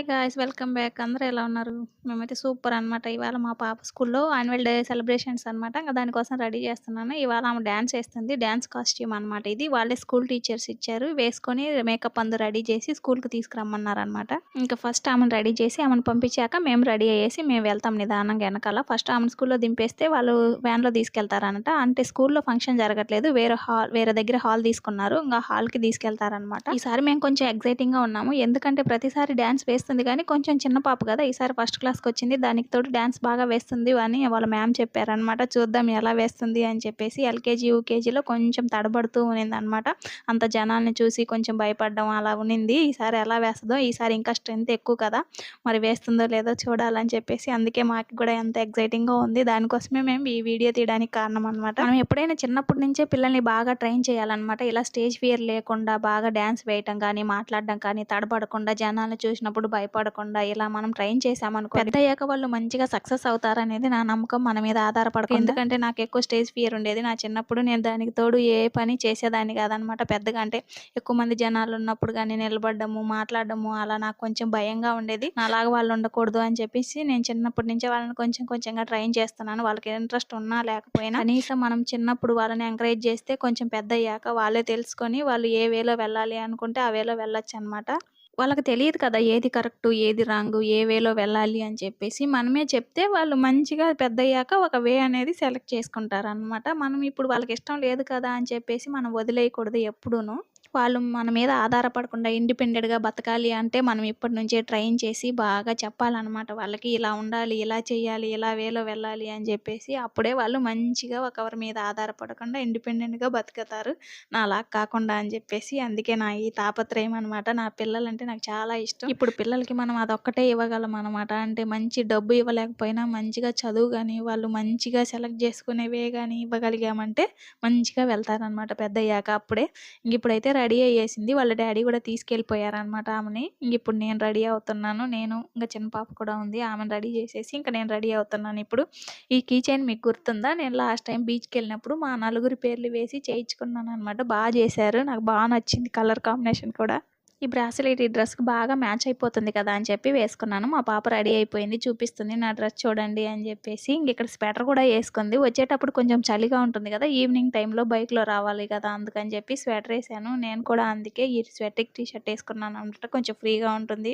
Hi guys welcome back అందరూ ఎలా ఉన్నారు? మేమైతే సూపర్ అనమాట ఇవాళ మా పాప స్కూల్లో యాన్యువల్ డే సెలబ్రేషన్స్ అనమాట ఇంకా దానికోసం రెడీ చేస్తున్నాను. ఇవాళ ఆమె డ్యాన్స్ వేస్తుంది డ్యాన్స్ కాస్ట్యూమ్ అనమాట ఇది. వాళ్ళే స్కూల్ టీచర్స్ ఇచ్చారు. వేసుకొని మేకప్ అందు రెడీ చేసి స్కూల్కి తీసుకురమ్మన్నారు అనమాట ఇంకా ఫస్ట్ ఆమెను రెడీ చేసి ఆమెను పంపించాక మేము రెడీ అయ్యేసి మేము వెళ్తాం నిదానంగా వెనకాల. ఫస్ట్ ఆమెను స్కూల్లో దింపేస్తే వాళ్ళు వ్యాన్లో తీసుకెళ్తారనమాట అంటే స్కూల్లో ఫంక్షన్ జరగట్లేదు. వేరే హాల్ వేరే దగ్గర హాల్ తీసుకున్నారు. ఇంకా హాల్కి తీసుకెళ్తారనమాట ఈసారి మేము కొంచెం ఎగ్జైటింగ్గా ఉన్నాము. ఎందుకంటే ప్రతిసారి డ్యాన్స్ వస్తుంది కానీ కొంచెం చిన్న పాప కదా ఈసారి ఫస్ట్ క్లాస్కి వచ్చింది. దానికి తోడు డ్యాన్స్ బాగా వేస్తుంది అని వాళ్ళ మ్యామ్ చెప్పారనమాట చూద్దాం ఎలా వేస్తుంది అని చెప్పేసి ఎల్కేజీ యూకేజీలో కొంచెం తడబడుతూ ఉన్నింది అనమాట అంత జనాల్ని చూసి కొంచెం భయపడడం అలా ఉన్నింది. ఈసారి ఎలా వేస్తుందో ఈసారి ఇంకా స్ట్రెంత్ ఎక్కువ కదా మరి వేస్తుందో లేదో చూడాలని చెప్పేసి అందుకే మాకు కూడా ఎంత ఎగ్జైటింగ్గా ఉంది. దానికోసమే మేము ఈ వీడియో తీయడానికి కారణం అనమాట మనం ఎప్పుడైనా చిన్నప్పటి నుంచే పిల్లల్ని బాగా ట్రైన్ చేయాలన్నమాట. ఇలా స్టేజ్ ఫియర్ లేకుండా బాగా డ్యాన్స్ వేయటం కానీ మాట్లాడడం కానీ తడబడకుండా జనాలను చూసినప్పుడు భయపడకుండా ఇలా మనం ట్రైన్ చేసామనుకో పెద్ద అయ్యాక వాళ్ళు మంచిగా సక్సెస్ అవుతారనేది నా నమ్మకం మన మీద ఆధారపడకుండా. ఎందుకంటే నాకు ఎక్కువ స్టేజ్ ఫియర్ ఉండేది. నా చిన్నప్పుడు నేను దానికి తోడు ఏ పని చేసేదాన్ని కాదనమాట. పెద్దగా అంటే ఎక్కువ మంది జనాలు ఉన్నప్పుడు కానీ నిలబడము మాట్లాడడము అలా నాకు కొంచెం భయంగా ఉండేది. నాలాగా వాళ్ళు ఉండకూడదు అని చెప్పేసి నేను చిన్నప్పటి నుంచే వాళ్ళని కొంచెం కొంచెంగా ట్రైన్ చేస్తున్నాను. వాళ్ళకి ఇంట్రెస్ట్ ఉన్నా లేకపోయినా. కనీసం మనం చిన్నప్పుడు వాళ్ళని ఎంకరేజ్ చేస్తే కొంచెం పెద్ద అయ్యాక వాళ్ళే తెలుసుకొని వాళ్ళు ఏ వేలో వెళ్ళాలి అనుకుంటే ఆ వేలో వెళ్ళొచ్చు అనమాట వాళ్ళకి తెలియదు కదా ఏది కరెక్ట్ ఏది రాంగ్ ఏ వేలో వెళ్ళాలి అని చెప్పేసి. మనమే చెప్తే వాళ్ళు మంచిగా పెద్దయ్యాక ఒక వే అనేది సెలెక్ట్ చేసుకుంటారు అనమాట మనం ఇప్పుడు వాళ్ళకి ఇష్టం లేదు కదా అని చెప్పేసి మనం వదిలేయకూడదు ఎప్పుడూను. వాళ్ళు మన మీద ఆధారపడకుండా ఇండిపెండెంట్గా బతకాలి అంటే మనం ఇప్పటి నుంచే ట్రైన్ చేసి బాగా చెప్పాలన్నమాట. వాళ్ళకి ఇలా ఉండాలి ఇలా చేయాలి ఇలా వేలో వెళ్ళాలి అని చెప్పేసి అప్పుడే వాళ్ళు మంచిగా ఒకరి మీద ఆధారపడకుండా ఇండిపెండెంట్గా బతుకుతారు. నాలా కాకుండా అని చెప్పేసి అందుకే నా ఈ తాపత్రయం అనమాట నా పిల్లలంటే నాకు చాలా ఇష్టం. ఇప్పుడు పిల్లలకి మనం అదొక్కటే ఇవ్వగలం అనమాట అంటే మంచి డబ్బు ఇవ్వలేకపోయినా మంచిగా చదువు కానీ వాళ్ళు మంచిగా సెలెక్ట్ చేసుకునేవే కానీ ఇవ్వగలిగామంటే మంచిగా వెళ్తారనమాట పెద్ద అయ్యాక అప్పుడే. ఇంక ఇప్పుడైతే రెడీ అయ్యేసింది. వాళ్ళ డాడీ కూడా తీసుకెళ్ళిపోయారనమాట ఆమెని. ఇంక ఇప్పుడు నేను రెడీ అవుతున్నాను. నేను ఇంకా చిన్న పాప కూడా ఉంది. ఆమెను రెడీ చేసేసి ఇంకా నేను రెడీ అవుతున్నాను ఇప్పుడు. ఈ కీ చైన్ మీకు గుర్తుందా? నేను లాస్ట్ టైం బీచ్కి వెళ్ళినప్పుడు మా నలుగురి పేర్లు వేసి చేయించుకున్నాను అనమాట బాగా చేశారు. నాకు బాగా నచ్చింది కలర్ కాంబినేషన్ కూడా. ఈ బ్రాస్లెట్ ఈ డ్రెస్కి బాగా మ్యాచ్ అయిపోతుంది కదా అని చెప్పి వేసుకున్నాను. మా పాప రెడీ అయిపోయింది. చూపిస్తుంది నా డ్రెస్ చూడండి అని చెప్పేసి ఇంక ఇక్కడ స్వెటర్ కూడా వేసుకుంది. వచ్చేటప్పుడు కొంచెం చలిగా ఉంటుంది కదా ఈవినింగ్ టైంలో బైక్లో రావాలి కదా అందుకని చెప్పి స్వెటర్ వేసాను. నేను కూడా అందుకే ఈ స్వెటర్ టీ షర్ట్ వేసుకున్నాను అంటే కొంచెం ఫ్రీగా ఉంటుంది.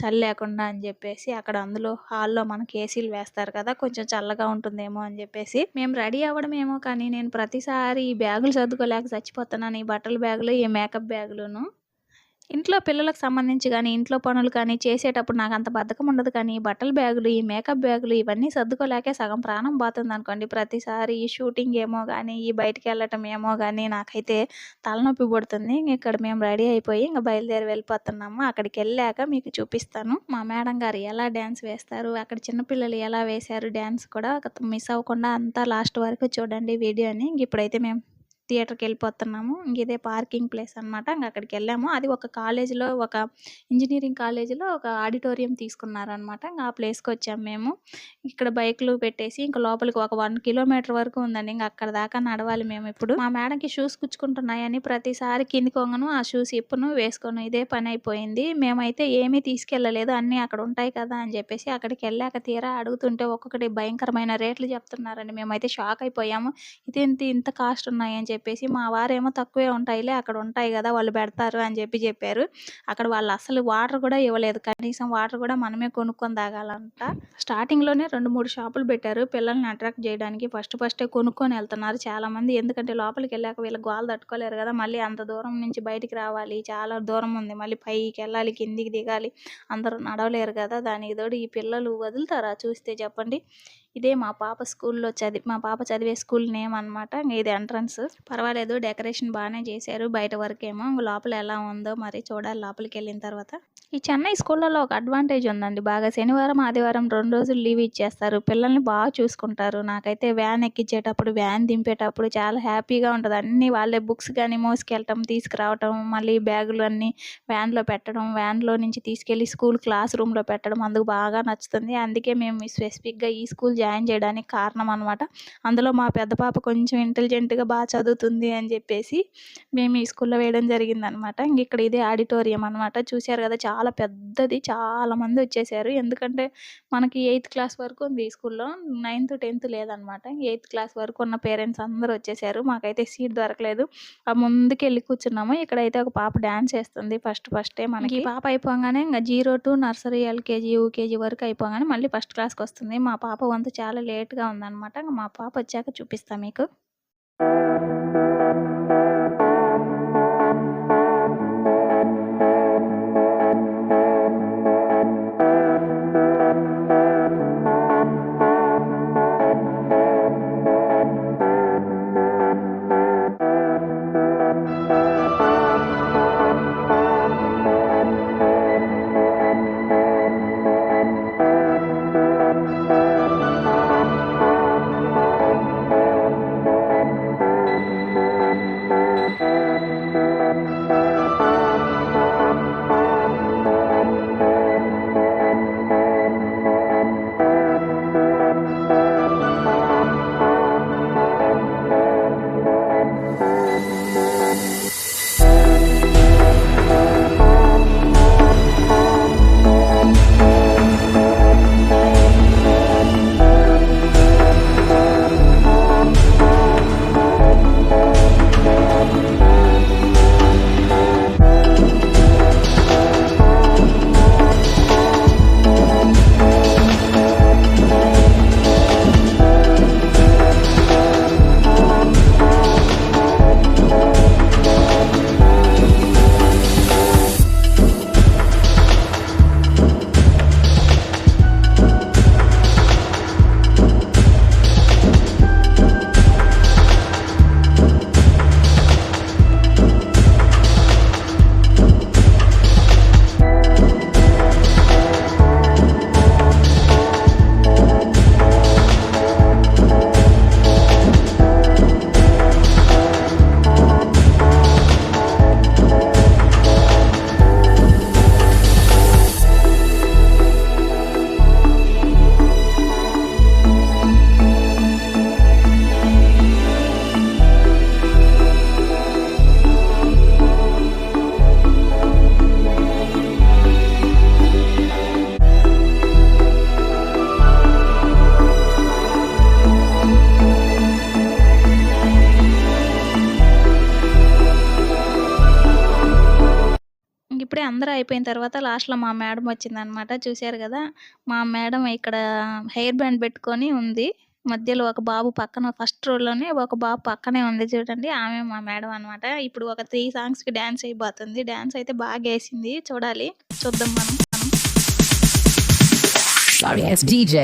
చలి లేకుండా అని చెప్పేసి అక్కడ అందులో హాల్లో మనకి ఏసీలు వేస్తారు కదా కొంచెం చల్లగా ఉంటుందేమో అని చెప్పేసి మేము రెడీ అవ్వడం ఏమో కానీ నేను ప్రతిసారి ఈ బ్యాగులు చదువుకోలేక చచ్చిపోతున్నాను. ఈ బట్టల బ్యాగులు ఈ మేకప్ బ్యాగులను. ఇంట్లో పిల్లలకు సంబంధించి కానీ ఇంట్లో పనులు కానీ చేసేటప్పుడు నాకు అంత బద్ధకం ఉండదు కానీ ఈ బట్టల బ్యాగులు ఈ మేకప్ బ్యాగులు ఇవన్నీ సర్దుకోలేకే సగం ప్రాణం పోతుంది అనుకోండి ప్రతిసారి ఈ షూటింగ్ ఏమో కానీ ఈ బయటికి వెళ్ళటం ఏమో కానీ నాకైతే తలనొప్పి పడుతుంది. ఇక్కడ మేము రెడీ అయిపోయి ఇంకా బయలుదేరి వెళ్ళిపోతున్నాము. అక్కడికి వెళ్ళాక మీకు చూపిస్తాను. మా మేడం గారు ఎలా డ్యాన్స్ వేస్తారు అక్కడ చిన్నపిల్లలు ఎలా వేశారు డ్యాన్స్ కూడా మిస్ అవ్వకుండా అంతా లాస్ట్ వరకు చూడండి వీడియోని. ఇప్పుడైతే మేము థియేటర్కి వెళ్ళిపోతున్నాము. ఇంక ఇదే పార్కింగ్ ప్లేస్ అనమాట ఇంక అక్కడికి వెళ్ళాము. అది ఒక కాలేజీలో ఒక ఇంజనీరింగ్ కాలేజీలో ఒక ఆడిటోరియం తీసుకున్నారనమాట ఇంకా ఆ ప్లేస్కి వచ్చాము మేము. ఇక్కడ బైక్లు పెట్టేసి ఇంకా లోపలికి ఒక వన్ కిలోమీటర్ వరకు ఉందండి. ఇంకా అక్కడ దాకా నడవాలి మేము ఇప్పుడు. మా మేడంకి షూస్ కుచ్చుకుంటున్నాయని ప్రతిసారి కిందికొంగను ఆ షూస్ ఇప్పును వేసుకోను ఇదే పని అయిపోయింది. మేమైతే ఏమీ తీసుకెళ్ళలేదు. అన్నీ అక్కడ ఉంటాయి కదా అని చెప్పేసి అక్కడికి వెళ్ళాక తీరా అడుగుతుంటే ఒక్కొక్కటి భయంకరమైన రేట్లు చెప్తున్నారండి. మేమైతే షాక్ అయిపోయాము. ఇదేంటి ఇంత కాస్ట్ ఉన్నాయని చెప్పి చెప్పేసి మా వారేమో తక్కువే ఉంటాయిలే అక్కడ ఉంటాయి కదా వాళ్ళు పెడతారు అని చెప్పి చెప్పారు. అక్కడ వాళ్ళు అసలు వాటర్ కూడా ఇవ్వలేదు. కనీసం వాటర్ కూడా మనమే కొనుక్కొని తాగాలంట. స్టార్టింగ్లోనే రెండు మూడు షాపులు పెట్టారు. పిల్లల్ని అట్రాక్ట్ చేయడానికి ఫస్ట్ ఫస్టే కొనుక్కొని వెళ్తున్నారు చాలామంది. ఎందుకంటే లోపలికి వెళ్ళాక వీళ్ళ గోలు తట్టుకోలేరు కదా మళ్ళీ అంత దూరం నుంచి బయటికి రావాలి. చాలా దూరం ఉంది. మళ్ళీ పైకి వెళ్ళాలి కిందికి దిగాలి. అందరూ నడవలేరు కదా దానికి తోడు ఈ పిల్లలు వదులుతారా? చూస్తే చెప్పండి. ఇదే మా పాప స్కూల్లో చదివి మా పాప చదివే స్కూల్ నేమ్ అనమాట ఇది ఎంట్రన్స్. పర్వాలేదు డెకరేషన్ బాగానే చేశారు బయట వరకేమో. లోపల ఎలా ఉందో మరి చూడాలి లోపలికి వెళ్ళిన తర్వాత. ఈ చెన్నై స్కూళ్ళలో ఒక అడ్వాంటేజ్ ఉందండి బాగా. శనివారం ఆదివారం రెండు రోజులు లీవ్ ఇచ్చేస్తారు. పిల్లల్ని బాగా చూసుకుంటారు. నాకైతే వ్యాన్ ఎక్కించేటప్పుడు వ్యాన్ దింపేటప్పుడు చాలా హ్యాపీగా ఉంటుంది. అన్నీ వాళ్ళే బుక్స్ కానీ మోసుకెళ్ళటం తీసుకురావటం మళ్ళీ బ్యాగులు అన్నీ వ్యాన్లో పెట్టడం వ్యాన్లో నుంచి తీసుకెళ్ళి స్కూల్ క్లాస్ రూమ్లో పెట్టడం అందుకు బాగా నచ్చుతుంది. అందుకే మేము స్పెసిఫిక్గా ఈ స్కూల్ జాయిన్ చేయడానికి కారణం అనమాట అందులో మా పెద్ద పాప కొంచెం ఇంటెలిజెంట్గా బాగా చదువుతుంది అని చెప్పేసి మేము ఈ స్కూల్లో వేయడం జరిగిందనమాట ఇంక ఇక్కడ ఇదే ఆడిటోరియం అనమాట చూశారు కదా చాలా పెద్దది చాలా మంది వచ్చేసారు. ఎందుకంటే మనకి ఎయిత్ క్లాస్ వరకు ఉంది ఈ స్కూల్లో నైన్త్ టెన్త్ లేదనమాట ఎయిత్ క్లాస్ వరకు ఉన్న పేరెంట్స్ అందరూ వచ్చేసారు. మాకైతే సీట్ దొరకలేదు. ఆ ముందుకు వెళ్ళి కూర్చున్నాము. ఇక్కడైతే ఒక పాప డ్యాన్స్ చేస్తుంది ఫస్ట్ ఫస్టే మనకి. పాప అయిపోగానే ఇంకా zero to nursery LKG UKG వరకు అయిపోగానే మళ్ళీ ఫస్ట్ క్లాస్కి వస్తుంది. మా పాప వంతు చాలా లేట్గా ఉందన్నమాట. మా పాప వచ్చాక చూపిస్తాను మీకు. అందరూ అయిపోయిన తర్వాత లాస్ట్‌లో మా మేడం వచ్చిందనమాట. చూసారు గదా! మా మేడం ఇక్కడ హెయిర్ బ్యాండ్ పెట్టుకొని ఉంది. మధ్యలో ఒక బాబు పక్కన ఫస్ట్ రోలోనే ఒక బాబు పక్కనే ఉంది చూడండి. ఆమె మా మేడం అనమాట. ఇప్పుడు ఒక 3 సాంగ్స్‌కి డాన్స్ ఎయబోతుంది. డాన్స్ అయితే బాగేసింది. చూడాలి. చూద్దాం మనం. Sorry, it's DJ.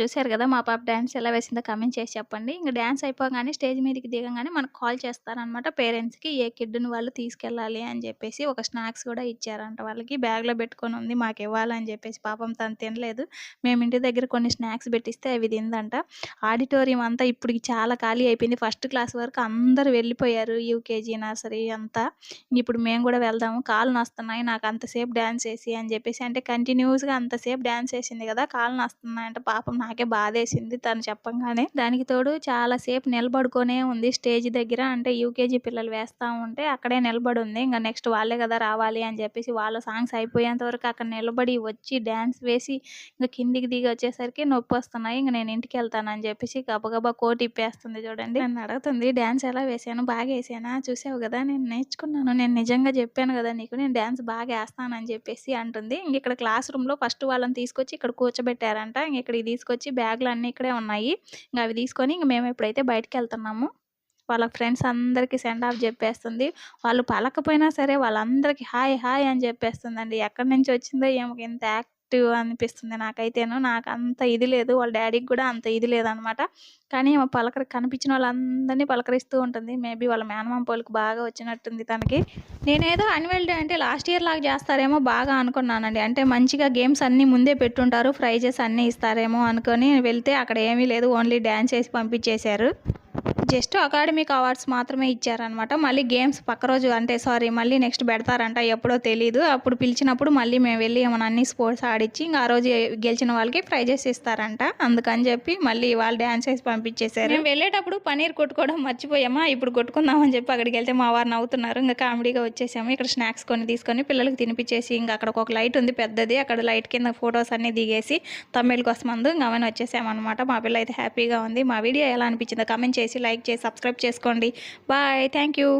చూశారు కదా మా పాప డ్యాన్స్ ఎలా వేసిందో కమెంట్ చేసి చెప్పండి. ఇంకా డ్యాన్స్ అయిపోగానే స్టేజ్ మీదకి దిగంగానే మనకు కాల్ చేస్తారనమాట పేరెంట్స్కి ఏ కిడ్ని వాళ్ళు తీసుకెళ్ళాలి అని చెప్పేసి ఒక స్నాక్స్ కూడా ఇచ్చారంట వాళ్ళకి. బ్యాగ్లో పెట్టుకొని ఉంది మాకు ఇవ్వాలని చెప్పేసి పాపం తను తినలేదు. మేము ఇంటి దగ్గర కొన్ని స్నాక్స్ పెట్టిస్తే అవి తిందంట. ఆడిటోరియం అంతా ఇప్పుడు చాలా ఖాళీ అయిపోయింది. ఫస్ట్ క్లాస్ వరకు అందరూ వెళ్ళిపోయారు యూకేజీ నర్సరీ అంతా. ఇప్పుడు మేము కూడా వెళ్దాము. కాళ్ళు నస్తున్నాయి నాకు అంతసేపు డ్యాన్స్ వేసి అని చెప్పేసి. అంటే కంటిన్యూస్గా అంతసేపు డ్యాన్స్ వేసింది కదా కాళ్ళు నస్తున్నాయి అంటే పాపం నాకే బాధేసింది తను చెప్పంగానే. దానికి తోడు చాలా సేపు నిలబడుకొనే ఉంది స్టేజ్ దగ్గర. అంటే యూకేజీ పిల్లలు వేస్తూ ఉంటే అక్కడే నిలబడి ఉంది ఇంకా నెక్స్ట్ వాళ్ళే కదా రావాలి అని చెప్పేసి వాళ్ళ సాంగ్స్ అయిపోయేంత వరకు అక్కడ నిలబడి వచ్చి డ్యాన్స్ వేసి ఇంకా కిందికి దిగి వచ్చేసరికి నొప్పి వస్తున్నాయి. ఇంకా నేను ఇంటికి వెళ్తాను అని చెప్పేసి గబగబా కోటి ఇప్పేస్తుంది చూడండి. నన్ను అడుగుతుంది డ్యాన్స్ ఎలా వేసాను? బాగా వేసానా? చూసావు కదా? నేను నేర్చుకున్నాను. నేను నిజంగా చెప్పాను కదా నీకు. నేను డ్యాన్స్ బాగా వేస్తానని చెప్పేసి అంటుంది. ఇంక ఇక్కడ క్లాస్ రూమ్లో ఫస్ట్ వాళ్ళని తీసుకొచ్చి ఇక్కడ కూర్చోబెట్టారంట. ఇంక ఇక్కడికి తీసుకొచ్చి బ్యాగులు అన్నీ ఇక్కడే ఉన్నాయి. ఇంకా అవి తీసుకొని ఇంక మేము ఎప్పుడైతే బయటకు వెళ్తున్నాము వాళ్ళ ఫ్రెండ్స్ అందరికీ సెండ్ ఆఫ్ చెప్పేస్తుంది. వాళ్ళు పలకపోయినా సరే వాళ్ళందరికీ హాయ్ హాయ్ అని చెప్పేస్తుందండి. ఎక్కడి నుంచి వచ్చిందో ఏమో ఇంత యాక్ట్ యాక్టివ్ అనిపిస్తుంది నాకైతేను. నాకు అంత ఇది లేదు. వాళ్ళ డాడీకి కూడా అంత ఇది లేదనమాట. కానీ ఆమె పలకరి కనిపించిన వాళ్ళందరినీ పలకరిస్తూ ఉంటుంది. మేబీ వాళ్ళ మేనమామ పోలికి బాగా వచ్చినట్టుంది తనకి. నేనేదో యాన్యువల్ డే అంటే లాస్ట్ ఇయర్ లాగా చేస్తారేమో బాగా అనుకున్నానండి. అంటే మంచిగా గేమ్స్ అన్నీ ముందే పెట్టుంటారు. ప్రైజెస్ అన్నీ ఇస్తారేమో అనుకొని వెళ్తే అక్కడ ఏమీ లేదు. ఓన్లీ డ్యాన్స్ వేసి పంపించేశారు. జస్ట్ అకాడమిక్ అవార్డ్స్ మాత్రమే ఇచ్చారనమాట మళ్ళీ గేమ్స్ పక్క రోజు అంటే సారీ మళ్ళీ నెక్స్ట్ పెడతారంట ఎప్పుడో తెలియదు అప్పుడు పిలిచినప్పుడు మళ్ళీ మేము వెళ్ళి ఏమైనా అన్ని స్పోర్ట్స్ ఆడిచ్చి ఇంకా ఆ రోజు గెలిచిన వాళ్ళకి ప్రైజెస్ ఇస్తారంట. అందుకని చెప్పి మళ్ళీ వాళ్ళు డ్యాన్స్ వేసి పంపించేశారు. మేము వెళ్ళేటప్పుడు పనీర్ కొట్టుకోవడం మర్చిపోయామా? ఇప్పుడు కొట్టుకుందామని చెప్పి అక్కడికి వెళ్తే మా వారు నవ్వుతున్నారు. ఇంకా కామెడీగా వచ్చేసాము. ఇక్కడ స్నాక్స్ కొన్ని తీసుకొని పిల్లలకి తినిపించేసి ఇంకా అక్కడ ఒక లైట్ ఉంది పెద్దది. అక్కడ లైట్ కింద ఫొటోస్ అన్ని దిగేసి తమిళ్ కోసం అందు ఇంకా అవన్నీ వచ్చేసామన్నమాట. మా పిల్ల అయితే హ్యాపీగా ఉంది. మా వీడియో ఎలా అనిపించిందో కమెంట్ చేసి లైక్ చేసి సబ్స్క్రైబ్ చేసుకోండి. బాయ్. Thank you.